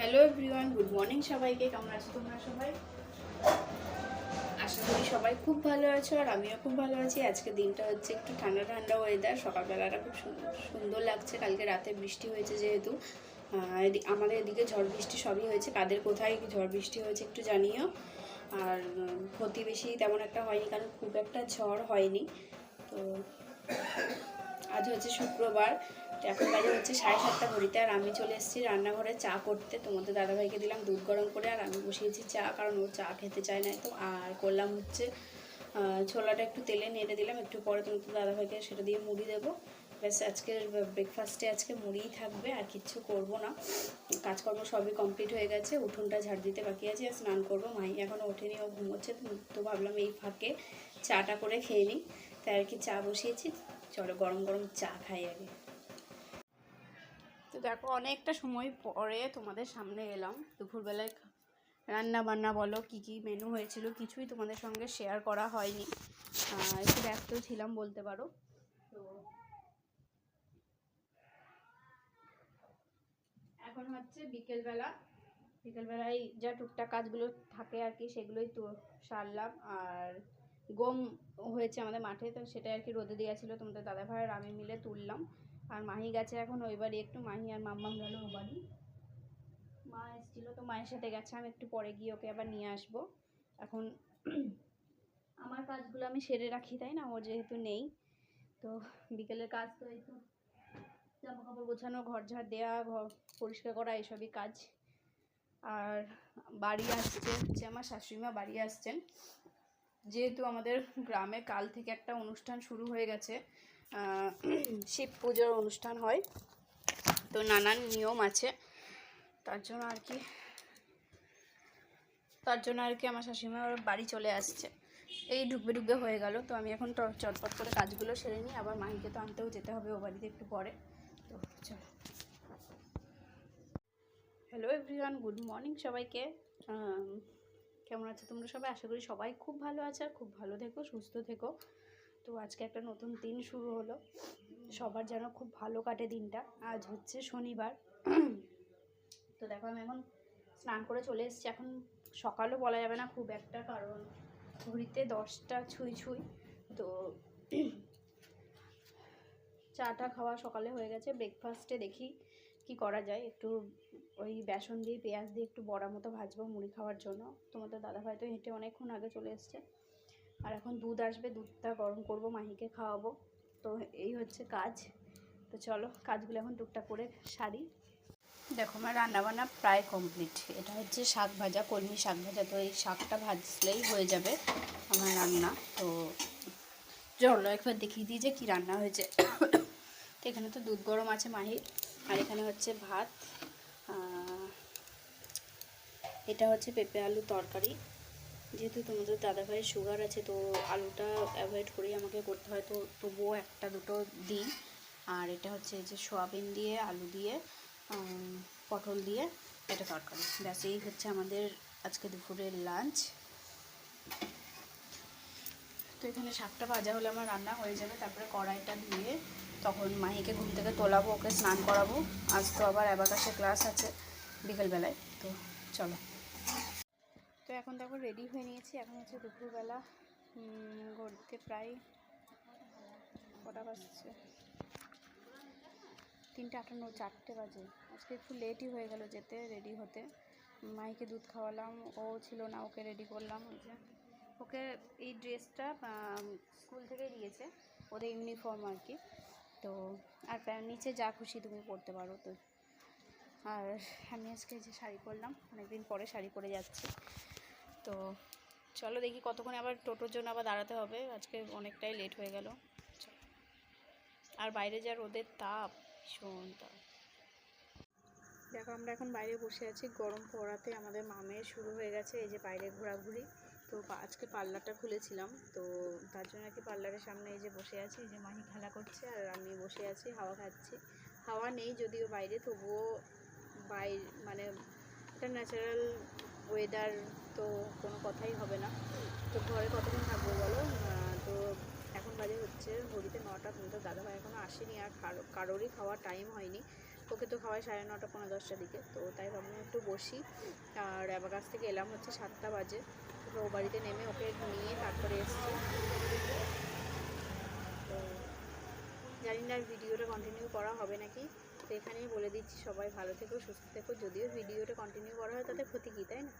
Hello everyone good morning সবাইকে, কেমন আছো তোমরা সবাই? আশা করি সবাই খুব ভালো আছো আর আমিও খুব ভালো আছি। আজকে দিনটা হচ্ছে একটু ঠান্ডা ঠান্ডা ওয়েদার সকালবেলাটা খুব সুন্দর লাগছে, কালকে রাতে বৃষ্টি হয়েছে যেহেতু। আমাদের এদিকে ঝড় বৃষ্টি সবই হয়েছে, কাদের কোথায় ঝড় বৃষ্টি হয়েছে একটু জানিও। আর ক্ষতি বেশি তেমন একটা হয়নি, কারণ খুব একটা ঝড় হয়নি। তো আজ হচ্ছে শুক্রবার এখন বাজে হচ্ছে সাড়ে সাতটা ঘড়িতে, আর আমি চলে এসেছি রান্নাঘরে চা করতে। তোমাদের দাদাভাইকে দিলাম দুধ গরম করে, আর আমি বসিয়েছি চা, কারণ ও চা খেতে চায় না তো। আর করলাম হচ্ছে ছোলাটা একটু তেলে নেড়ে দিলাম, একটু পরে তোমাদের দাদাভাইকে সেটা দিয়ে মুড়ি দেবো। ব্যাস আজকের ব্রেকফাস্টে আজকে মুড়িই থাকবে, আর কিচ্ছু করব না। কাজকর্ম সবই কমপ্লিট হয়ে গেছে, উঠোনটা ঝাড় দিতে বাকি আছে, আর স্নান করব। মাই এখনও ওঠেনি, ও ঘুমোচ্ছে তো ভাবলাম এই ফাঁকে চাটা করে খেয়ে নিই। তাই আর কি চা বসিয়েছি, চলো গরম গরম চা খাই আগে। তো দেখো, অনেকটা সময় পরে তোমাদের সামনে এলাম। দুপুরবেলায় রান্না বান্না বলো, কি কি মেনু হয়েছিল, কিছুই তোমাদের সঙ্গে শেয়ার করা হয়নি। একটু ব্যস্ত ছিলাম বলতে পারো। তো এখন হচ্ছে বিকেলবেলা। বিকেলবেলায় যা টুকটাক কাজগুলো থাকে আর কি, সেগুলোই তো সারলাম। আর গম হয়েছে আমাদের মাঠে, তো সেটা আর কি রোদে দেওয়া ছিল। তোমাদের দাদা ভাই আর আমি মিলে তুললাম। আর মাহি গেছে এখন ওই বাড়ি, একটু মাহি আর মাম্মাম গেল ও বাড়ি। মা এসেছিল তো মায়ের সাথে গেছে, আমি একটু পরে গিয়ে ওকে আবার নিয়ে আসব। এখন আমার কাজগুলো আমি সেরে রাখি, তাই না? ও যেহেতু নেই, তো বিকেলের কাজ তো এই তো। জামা কাপড় গোছানো, ঘর ঝাড় দেওয়া ঘর পরিষ্কার করা, এসবই কাজ। আর বাড়ি আসছে হচ্ছে আমার শাশুড়িমা বাড়ি আসছেন। যেহেতু আমাদের গ্রামে কাল থেকে একটা অনুষ্ঠান শুরু হয়ে গেছে শিব পুজোর অনুষ্ঠান হয়। তো নানান নিয়ম আছে। তার জন্য আর কি, তার জন্য আর কি আমার শাশুড়িমা বাড়ি চলে আসছে। এই ঢুকবে ঢুকবে হয়ে গেল। তো আমি এখন চটপট করে কাজগুলো সেরে নিই। আবার মাহিকে তো আনতেও যেতে হবে, ও বাড়িতে একটু পরে। তো চলো। হ্যালো এভরিওয়ান গুড মর্নিং সবাইকে। কেমন আছো তোমরা সবাই? আশা করি সবাই খুব ভালো আছে আর খুব ভালো থেকো, সুস্থ থেকো। তো আজকে একটা নতুন দিন শুরু হলো। সবার যেন খুব ভালো কাটে দিনটা। আজ হচ্ছে শনিবার। তো দেখো, আমি এখন স্নান করে চলে এসেছি। এখন সকালও বলা যাবে না খুব একটা, কারণ ঘড়িতে দশটা ছুঁই ছুঁই। তো চাটা খাওয়া সকালে হয়ে গেছে। ব্রেকফাস্টে দেখি কি করা যায়। একটু ওই বেসন দিয়ে, পেঁয়াজ দিয়ে একটু বড়া মতো ভাজবো মুড়ি খাওয়ার জন্য। তোমাদের দাদাভাই তো হেঁটে অনেকক্ষণ আগে চলে এসছে। আর এখন দুধ আসবে, দুধটা গরম করব, মাহিকে খাওয়াবো। তো এই হচ্ছে কাজ। তো চলো, কাজগুলো এখন টুকটাক করে সারি। দেখো, আমার রান্নাবান্না প্রায় কমপ্লিট এটা হচ্ছে শাক ভাজা, কলমি শাক ভাজা। তো এই শাকটা ভাজলেই হয়ে যাবে আমার রান্না। তো চলো, একবার দেখিয়ে দিই যে কী রান্না হয়েছে। তো এখানে তো দুধ গরম আছে মাহির আর এখানে হচ্ছে ভাত। এটা হচ্ছে পেঁপে আলু তরকারি। যেহেতু তোমাদের দাদাভাইয়ের সুগার আছে, তো আলুটা অ্যাভয়েড করেই আমাকে করতে হয়। তো তবুও একটা দুটো দিই। আর এটা হচ্ছে যে সোয়াবিন দিয়ে, আলু দিয়ে পটল দিয়ে এটা তরকারি। ব্যাস, এই হচ্ছে আমাদের আজকে দুপুরের লাঞ্চ তো এখানে শাকটা ভাজা হলে আমার রান্না হয়ে যাবে। তারপরে কড়াইটা দিয়ে তখন মাহিকে ঘুম থেকে তোলাবো, ওকে স্নান করাবো। আজ তো আবার অ্যাবাকাসে ক্লাস আছে বিকেলবেলায়। তো চলো। এখন দেখো রেডি হয়ে নিয়েছি। এখন হচ্ছে দুপুরবেলা ঘড়িতে প্রায় কটা বাজছে? তিনটে আটান্ন চারটে বাজে। আজকে একটু লেটই হয়ে গেল যেতে রেডি হতে। মাইকে দুধ খাওয়ালাম, ও ছিল না, ওকে রেডি করলাম। ওই যে ওকে এই ড্রেসটা স্কুল থেকে দিয়েছে, ওদের ইউনিফর্ম আর কি। তো, আর নিচে যা খুশি তুমি পরতে পারো তো। আর আমি আজকে যে শাড়ি পরলাম, অনেকদিন পরে শাড়ি পরে যাচ্ছি। তো চলো দেখি কতক্ষণ আবার টোটোর জন্য আবার দাঁড়াতে হবে। আজকে অনেকটাই লেট হয়ে গেল। আর বাইরে যা রোদের তাপ, ভীষণ তাপ। দেখো, আমরা এখন বাইরে বসে আছি। গরম পড়াতে আমাদের মামের শুরু হয়ে গেছে এই যে বাইরে ঘোরাঘুরি। তো আজকে পার্লারটা খুলেছিলাম। তো তার জন্য আর কি পার্লারের সামনে এই যে বসে আছি, এই যে মাহি খেলা করছে আর আমি বসে আছি, হাওয়া খাচ্ছি। হাওয়া নেই যদিও বাইরে, তবুও বাই মানে একটা ন্যাচারাল ওয়েদার তো কোনো কথাই হবে না। তো ঘরে কতক্ষণ থাকব বলো? তো এখন বাজে হচ্ছে ঘড়িতে নটা কিন্তু দাদাভাই এখনও আসেনি আর কারও, কারোরই খাওয়ার টাইম হয়নি। ওকে তো খাওয়াই সাড়ে নটা পনেরো দশটার দিকে। তো তাই ভাবলাম একটু বসি। আর আবার কাছ থেকে এলাম হচ্ছে সাতটা বাজে। তো ও বাড়িতে নেমে ওকে নিয়ে তারপরে এসছি। তো জানি না ভিডিওটা কন্টিনিউ করা হবে নাকি। তো এখানেই বলে দিচ্ছি, সবাই ভালো থেকো, সুস্থ থেকো। যদিও ভিডিওটা কন্টিনিউ করা হয়, তাতে ক্ষতি কী, তাই না?